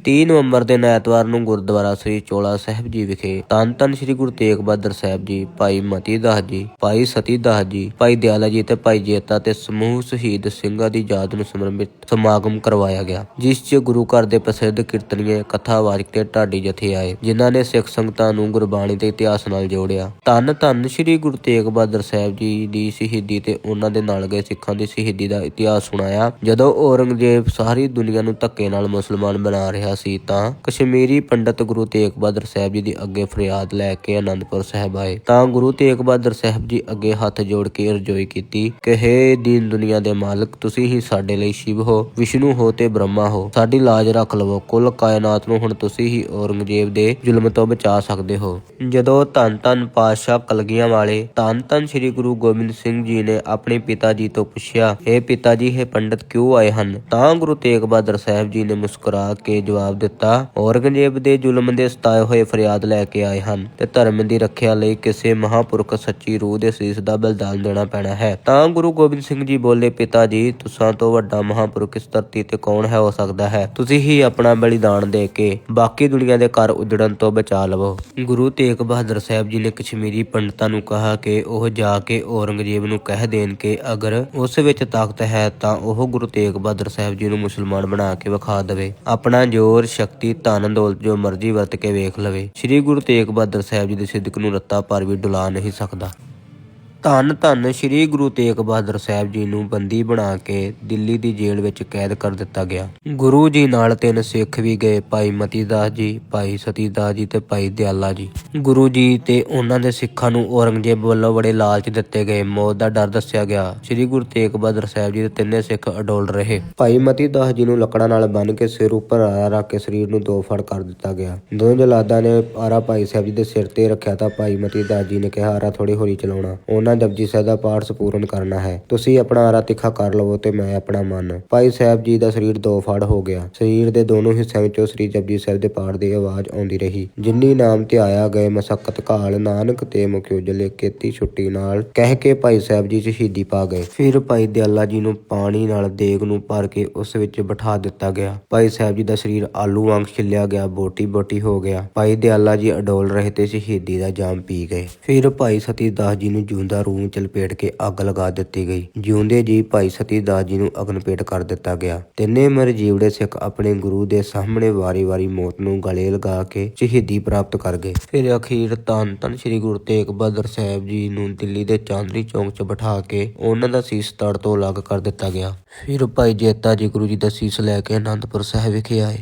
30 ਨਵੰਬਰ ਦੇ ਐਤਵਾਰ ਨੂੰ ਗੁਰਦੁਆਰਾ ਸ੍ਰੀ ਚੋਲਾ ਸਾਹਿਬ ਜੀ ਵਿਖੇ ਧੰਨ ਧੰਨ ਸ੍ਰੀ ਗੁਰੂ ਤੇਗ ਬਹਾਦਰ ਸਾਹਿਬ ਜੀ, ਭਾਈ ਮਤੀ ਦਾਸ ਜੀ, ਭਾਈ ਸਤੀ ਦਾਸ ਜੀ, ਭਾਈ ਦਿਆਲਾ ਜੀ ਤੇ ਭਾਈ ਜੇਤਾ ਤੇ ਸਮੂਹ ਸ਼ਹੀਦ ਸਿੰਘਾਂ ਦੀ ਯਾਦ ਨੂੰ ਸਮਰਪਿਤ ਸਮਾਗਮ ਕਰਵਾਇਆ ਗਿਆ, ਜਿਸ 'ਚ ਗੁਰੂ ਘਰ ਦੇ ਪ੍ਰਸਿੱਧ ਕੀਰਤਨੀਏ, ਕਥਾਵਾਚਕ ਤੇ ਢਾਡੀ ਜਥੇ ਆਏ, ਜਿਨ੍ਹਾਂ ਨੇ ਸਿੱਖ ਸੰਗਤਾਂ ਨੂੰ ਗੁਰਬਾਣੀ ਤੇ ਇਤਿਹਾਸ ਨਾਲ ਜੋੜਿਆ। ਧੰਨ ਧੰਨ ਸ੍ਰੀ ਗੁਰੂ ਤੇਗ ਬਹਾਦਰ ਸਾਹਿਬ ਜੀ ਦੀ ਸ਼ਹੀਦੀ ਤੇ ਉਹਨਾਂ ਦੇ ਨਾਲ ਗਏ ਸਿੱਖਾਂ ਦੀ ਸ਼ਹੀਦੀ ਦਾ ਇਤਿਹਾਸ ਸੁਣਾਇਆ, ਜਦੋਂ ਔਰੰਗਜ਼ੇਬ ਸਾਰੀ ਦੁਨੀਆ ਨੂੰ ਧੱਕੇ ਨਾਲ ਮੁਸਲਮਾਨ ਬਣਾ ਰਿਹਾ ਸੀ ਤਾਂ ਕਸ਼ਮੀਰੀ ਪੰਡਤ ਗੁਰੂ ਤੇਗ ਬਹਾਦਰ ਸਾਹਿਬ ਜੀ ਦੀ ਅੱਗੇ ਫਰਿਆਦ ਲੈ ਕੇ ਅਨੰਦਪੁਰ ਸਾਹਿਬ ਆਏ। ਤਾਂ ਗੁਰੂ ਤੇਗ ਬਹਾਦਰ ਸਾਹਿਬ ਜੀ ਅੱਗੇ ਹੱਥ ਜੋੜ ਕੇ ਅਰਜ਼ੋਈ ਕੀਤੀ ਕਿ, ਹੇ ਦੀਨ ਦੁਨੀਆ ਦੇ ਮਾਲਕ, ਤੁਸੀਂ ਹੀ ਸਾਡੇ ਲਈ ਸ਼ਿਵ ਹੋ, ਵਿਸ਼ਨੂੰ ਹੋ ਤੇ ਬ੍ਰਹਮਾ ਹੋ। ਸਾਡੀ ਲਾਜ ਰੱਖ ਲਵੋ। ਕੁੱਲ ਕਾਇਨਾਤ ਨੂੰ ਹੁਣ ਤੁਸੀਂ ਹੀ ਔਰੰਗਜ਼ੇਬ ਦੇ ਜ਼ੁਲਮ ਤੋਂ ਬਚਾ ਸਕਦੇ ਹੋ। ਜਦੋਂ ਧੰਨ ਧੰਨ ਪਾਤਸ਼ਾਹ ਕਲਗੀਆਂ ਵਾਲੇ ਧੰਨ ਧੰਨ ਸ੍ਰੀ ਗੁਰੂ ਗੋਬਿੰਦ ਸਿੰਘ ਜੀ ਨੇ ਆਪਣੇ ਪਿਤਾ ਜੀ ਤੋਂ ਪੁੱਛਿਆ हे ਪਿਤਾ ਜੀ ਇਹ ਪੰਡਤ, ਕਿਉਂ ਆਏ ਹਨ? ਤਾਂ ਗੁਰੂ ਤੇਗ ਬਹਾਦਰ ਸਾਹਿਬ ਜੀ ਨੇ ਮੁਸਕਰਾ ਕੇ ਜਵਾਬ ਦਿੱਤਾ। ਔਰੰਗਜ਼ੇਬ ਦੇ ਜ਼ੁਲਮ ਦੇ ਸਤਾਏ ਹੋਏ ਫਰਿਆਦ ਲੈ ਕੇ ਆਏ ਹਨ ਤੇ ਧਰਮ ਦੀ ਰੱਖਿਆ ਲਈ ਕਿਸੇ ਮਹਾਪੁਰਖ ਸੱਚੀ ਰੂਹ ਦੇ ਸੀਸ ਦਾ ਬਲਿਦਾਨ ਦੇਣਾ ਪੈਣਾ ਹੈ। ਤਾਂ ਗੁਰੂ ਗੋਬਿੰਦ ਸਿੰਘ ਜੀ ਬੋਲੇ, ਪਿਤਾ ਜੀ, ਤੁਸਾਂ ਤੋਂ ਵੱਡਾ ਮਹਾਪੁਰਖ ਇਸ ਧਰਤੀ ਤੇ ਕੌਣ ਹੈ, ਹੋ ਸਕਦਾ ਹੈ? ਤੁਸੀਂ ਹੀ ਆਪਣਾ ਬਲੀਦਾਨ ਦੇ ਕੇ ਬਾਕੀ ਦੁਨੀਆ ਦੇ ਘਰ ਉਜੜਨ ਤੋਂ ਬਚਾ ਲਵੋ। ਗੁਰੂ ਤੇਗ ਬਹਾਦਰ ਸਾਹਿਬ ਜੀ ਨੇ ਕਸ਼ਮੀਰੀ ਪੰਡਤਾਂ ਨੂੰ ਕਿਹਾ ਕਿ ਉਹ ਜਾ ਕੇ ਔਰੰਗਜ਼ੇਬ ਨੂੰ ਕਹਿ ਦੇਣ ਕਿ ਅਗਰ ਉਸ ਵਿੱਚ ਤਾਕਤ ਹੈ ਤਾਂ ਉਹ ਗੁਰੂ ਤੇਗ ਬਹਾਦਰ ਸਾਹਿਬ ਜੀ ਨੂੰ ਮੁਸਲਮਾਨ ਬਣਾ ਕੇ ਵਿਖਾ ਦੇਵੇ। ਆਪਣਾ ਜੋ ਜ਼ੋਰ, ਸ਼ਕਤੀ, ਧਨ, ਦੌਲਤ ਜੋ ਮਰਜ਼ੀ ਵਰਤ ਕੇ ਵੇਖ ਲਵੇ। ਸ੍ਰੀ ਗੁਰੂ ਤੇਗ ਬਹਾਦਰ ਸਾਹਿਬ ਜੀ ਦੇ ਸਿੱਧਕ ਨੂੰ ਰੱਤਾ ਪਰ ਵੀ ਡੁਲਾ ਨਹੀਂ ਸਕਦਾ। ਧੰਨ ਧੰਨ ਸ੍ਰੀ ਗੁਰੂ ਤੇਗ ਬਹਾਦਰ ਸਾਹਿਬ ਜੀ ਨੂੰ ਬੰਦੀ ਬਣਾ ਕੇ ਦਿੱਲੀ ਦੀ ਜੇਲ੍ਹ ਵਿੱਚ ਕੈਦ ਕਰ ਦਿੱਤਾ ਗਿਆ। ਗੁਰੂ ਜੀ ਨਾਲ ਤਿੰਨ ਸਿੱਖ ਵੀ ਗਏ, ਭਾਈ ਮਤੀ ਦਾਸ ਜੀ, ਭਾਈ ਸਤੀ ਦਾਸ ਜੀ ਤੇ ਭਾਈ ਦਿਆਲਾ ਜੀ। ਗੁਰੂ ਜੀ ਤੇ ਉਹਨਾਂ ਦੇ ਸਿੱਖਾਂ ਨੂੰ ਔਰੰਗਜ਼ੇਬ ਵੱਲੋਂ ਬੜੇ ਲਾਲਚ ਦਿੱਤੇ ਗਏ। ਮੌਤ ਦਾ ਡਰ ਦੱਸਿਆ ਗਿਆ। ਸ੍ਰੀ ਗੁਰੂ ਤੇਗ ਬਹਾਦਰ ਸਾਹਿਬ ਜੀ ਦੇ ਤਿੰਨੇ ਸਿੱਖ ਅਡੋਲ ਰਹੇ। ਭਾਈ ਮਤੀ ਦਾਸ ਜੀ ਨੂੰ ਲੱਕੜਾਂ ਨਾਲ ਬੰਨ੍ਹ ਕੇ ਸਿਰ ਉੱਪਰ ਆਰਾ ਰੱਖ ਕੇ ਸਰੀਰ ਨੂੰ ਦੋ ਫੜ ਕਰ ਦਿੱਤਾ ਗਿਆ। ਦੋਵੇਂ ਜਲਾਦਾਂ ਨੇ ਆਰਾ ਭਾਈ ਸਾਹਿਬ ਜੀ ਦੇ ਸਿਰ ਤੇ ਰੱਖਿਆ ਤਾਂ ਭਾਈ ਮਤੀ ਦਾਸ ਜੀ ਨੇ ਕਿਹਾ, ਆਰਾ ਥੋੜੀ ਹੌਲੀ ਚਲਾਉਣਾ। ਉਹਨਾਂ ਜਪਜੀ ਸਾਹਿਬ ਦਾ ਪਾਠ ਸੰਪੂਰਨ ਕਰਨਾ ਹੈ। ਤੁਸੀਂ ਆਪਣਾ ਆਰਾ ਤਿੱਖਾ ਕਰ ਲਵੋ ਤੇ ਮੈਂ ਆਪਣਾ ਮਨ। ਭਾਈ ਸਾਹਿਬ ਜੀ ਦਾ ਸਰੀਰ ਦੋ ਫੜ ਹੋ ਗਿਆ। ਸਰੀਰ ਦੇ ਦੋਨੋਂ ਹਿੱਸਿਆਂ ਵਿੱਚੋਂ ਸ੍ਰੀ ਜਪਜੀ ਸਾਹਿਬ ਦੇ ਪਾਠ ਦੀ ਆਵਾਜ਼ ਆਉਂਦੀ ਰਹੀ। ਜਿੰਨੀ ਨਾਮ ਧਿਆਇਆ ਗਏ, ਮਸਕਤ ਕਾਲ ਨਾਨਕ ਤੇ ਮੁਖ ਉਜਲੇ ਕੀਤੀ ਛੁੱਟੀ ਨਾਲ ਕਹਿ ਕੇ ਭਾਈ ਸਾਹਿਬ ਜੀ ਸ਼ਹੀਦੀ ਪਾ ਗਏ। ਫਿਰ ਭਾਈ ਦਿਆਲਾ ਜੀ ਨੂੰ ਪਾਣੀ ਨਾਲ ਦੇਗ ਨੂੰ ਭਰ ਕੇ ਉਸ ਵਿੱਚ ਬਿਠਾ ਦਿੱਤਾ ਗਿਆ। ਭਾਈ ਸਾਹਿਬ ਜੀ ਦਾ ਸਰੀਰ ਆਲੂ ਵਾਂਗ ਛਿੱਲਿਆ ਗਿਆ, ਬੋਟੀ ਬੋਟੀ ਹੋ ਗਿਆ। ਭਾਈ ਦਿਆਲਾ ਜੀ ਅਡੋਲ ਰਹੇ ਤੇ ਸ਼ਹੀਦੀ ਦਾ ਜਾਮ ਪੀ ਗਏ। ਫਿਰ ਭਾਈ ਸਤੀ ਦਾਸ ਜੀ ਨੂੰ ਜੂੰਦਾ ਜਿਉਂਦਾ ਰੂਹ ਚ ਲਪੇਟ ਕੇ ਅੱਗ ਲਗਾ ਦਿੱਤੀ ਗਈ। ਜਿਉਂਦੇ ਜੀ ਭਾਈ ਸਤੀ ਦਾਸ ਜੀ ਨੂੰ ਅਗਨਪੇਟ ਕਰ ਦਿੱਤਾ ਗਿਆ। ਤਿੰਨੇ ਮਰ ਸਿੱਖ ਆਪਣੇ ਗੁਰੂ ਦੇ ਸਾਹਮਣੇ ਵਾਰੀ-ਵਾਰੀ ਮੌਤ ਨੂੰ ਗਲੇ ਲਗਾ ਕੇ ਸ਼ਹੀਦੀ ਪ੍ਰਾਪਤ ਕਰ ਗਏ। ਫਿਰ ਅਖੀਰ ਧੰਨ ਧੰਨ ਸ੍ਰੀ ਗੁਰੂ ਤੇਗ ਬਹਾਦਰ ਸਾਹਿਬ ਜੀ ਨੂੰ ਦਿੱਲੀ ਦੇ ਚਾਂਦਨੀ ਚੌਂਕ 'ਚ ਬਿਠਾ ਕੇ ਉਹਨਾਂ ਦਾ ਸੀਸ ਤੜ ਤੋਂ ਅਲੱਗ ਕਰ ਦਿੱਤਾ ਗਿਆ। ਫਿਰ ਭਾਈ ਜੇਤਾ ਜੀ ਗੁਰੂ ਜੀ ਦਾ ਸੀਸ ਲੈ ਕੇ ਅਨੰਦਪੁਰ ਸਾਹਿਬ ਵਿਖੇ ਆਏ।